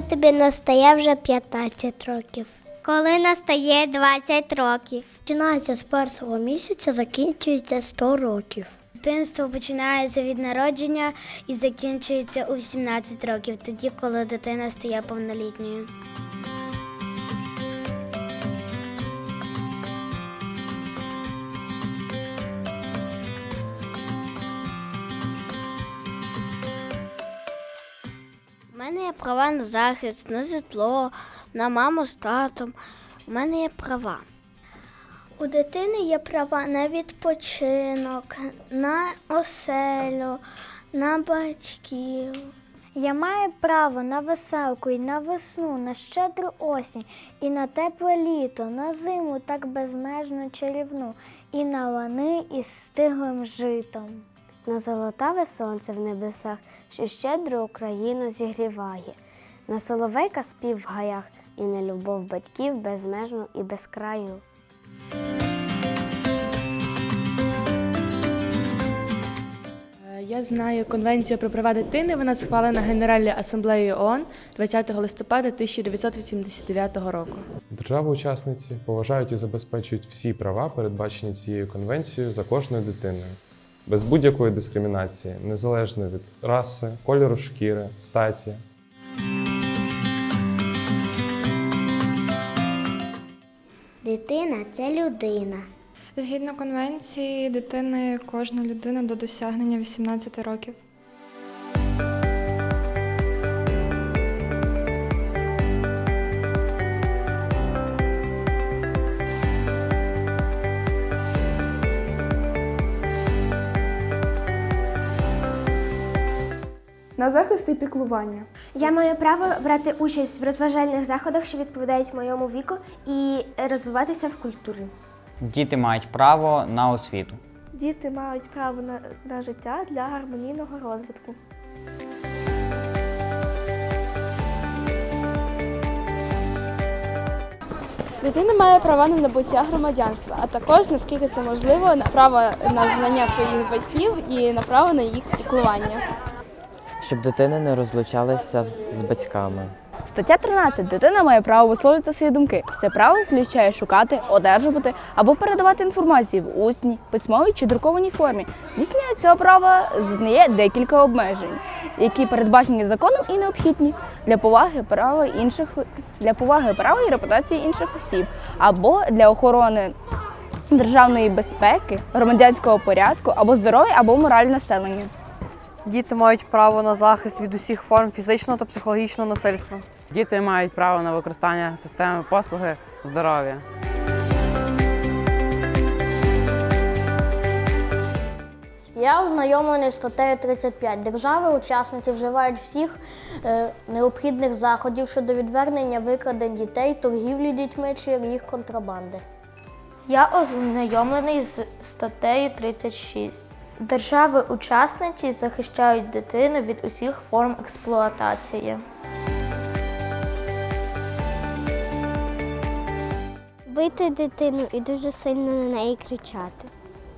тобі настає вже 15 років. Коли настає 20 років. Починається з першого місяця, закінчується 100 років. Дитинство починається від народження і закінчується у 17 років, тоді, коли дитина стає повнолітньою. Мене є права на захист, на житло, на маму з татом. У мене є права. У дитини є права на відпочинок, на оселю, на батьків. Я маю право на веселку і на весну, на щедру осінь, і на тепле літо, на зиму так безмежно чарівну, і на лани із стиглим житом. На золотаве сонце в небесах, що щедро Україну зігріває, на соловейка спів в гаях і на любов батьків безмежну і безкраю. Е, Я знаю Конвенцію про права дитини. Вона схвалена Генеральною асамблеєю ООН 20 листопада 1989 року. Держави-учасниці поважають і забезпечують всі права, передбачені цією конвенцією за кожною дитиною, без будь-якої дискримінації, незалежно від раси, кольору шкіри, статі. Дитина це людина. Згідно конвенції, дитини кожна людина до досягнення 18 років. На захист і піклування. Я маю право брати участь в розважальних заходах, що відповідають моєму віку, і розвиватися в культурі. Діти мають право на освіту. Діти мають право на, на життя для гармонійного розвитку. Дитина має права на набуття громадянства, а також, наскільки це можливо, на право на знання своїх батьків і на право на їх піклування. Щоб дитина не розлучалася з батьками. Стаття 13. Дитина має право висловлювати свої думки. Це право включає шукати, одержувати або передавати інформацію в усній, письмовій чи друкованій формі. Здійснення цього права зазнає декілька обмежень, які передбачені законом і необхідні для поваги права інших для поваги права і репутації інших осіб або для охорони державної безпеки, громадянського порядку або здоров'я або мораль населення. Діти мають право на захист від усіх форм фізичного та психологічного насильства. Діти мають право на використання системи послуги здоров'я. Я ознайомлений з статтею 35. Держави-учасниці вживають всіх е, необхідних заходів щодо відвернення викрадень дітей, торгівлі дітьми чи їх контрабанди. Я ознайомлений з статтею 36. Держави-учасниці захищають дитину від усіх форм експлуатації. Бити дитину і дуже сильно на неї кричати.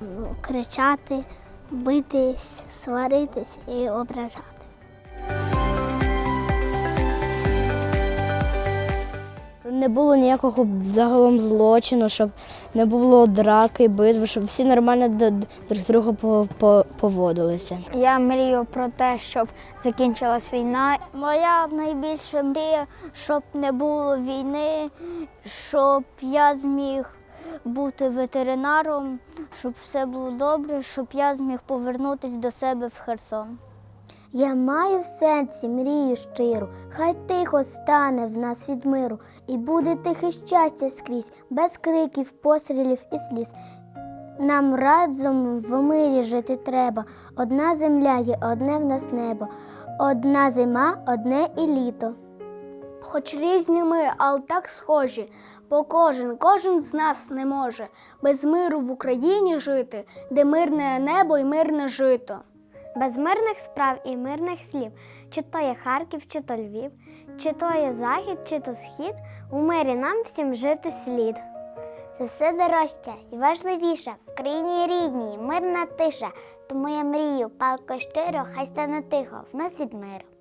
Ну, Кричати, битись, сваритись і ображати. Не було ніякого загалом злочину, щоб не було драки, битви, щоб всі нормально до друг друга по- по- поводилися. Я мрію про те, щоб закінчилась війна. Моя найбільша мрія, щоб не було війни, щоб я зміг бути ветеринаром, щоб все було добре, щоб я зміг повернутися до себе в Херсон. Я маю в серці мрію щиру, хай тихо стане в нас від миру, і буде тихе щастя скрізь, без криків, пострілів і сліз. Нам разом в мирі жити треба. Одна земля є, одне в нас небо, одна зима, одне і літо. Хоч різні ми, але так схожі, бо кожен, кожен з нас не може без миру в Україні жити, де мирне небо і мирне жито. Без мирних справ і мирних слів, чи то є Харків, чи то Львів, чи то є захід, чи то схід, у мирі нам всім жити слід. Це все дорожче і важливіше в країні рідній, мирна тиша. Тому я мрію, палко щиро, хай стане тихо, в нас від миру.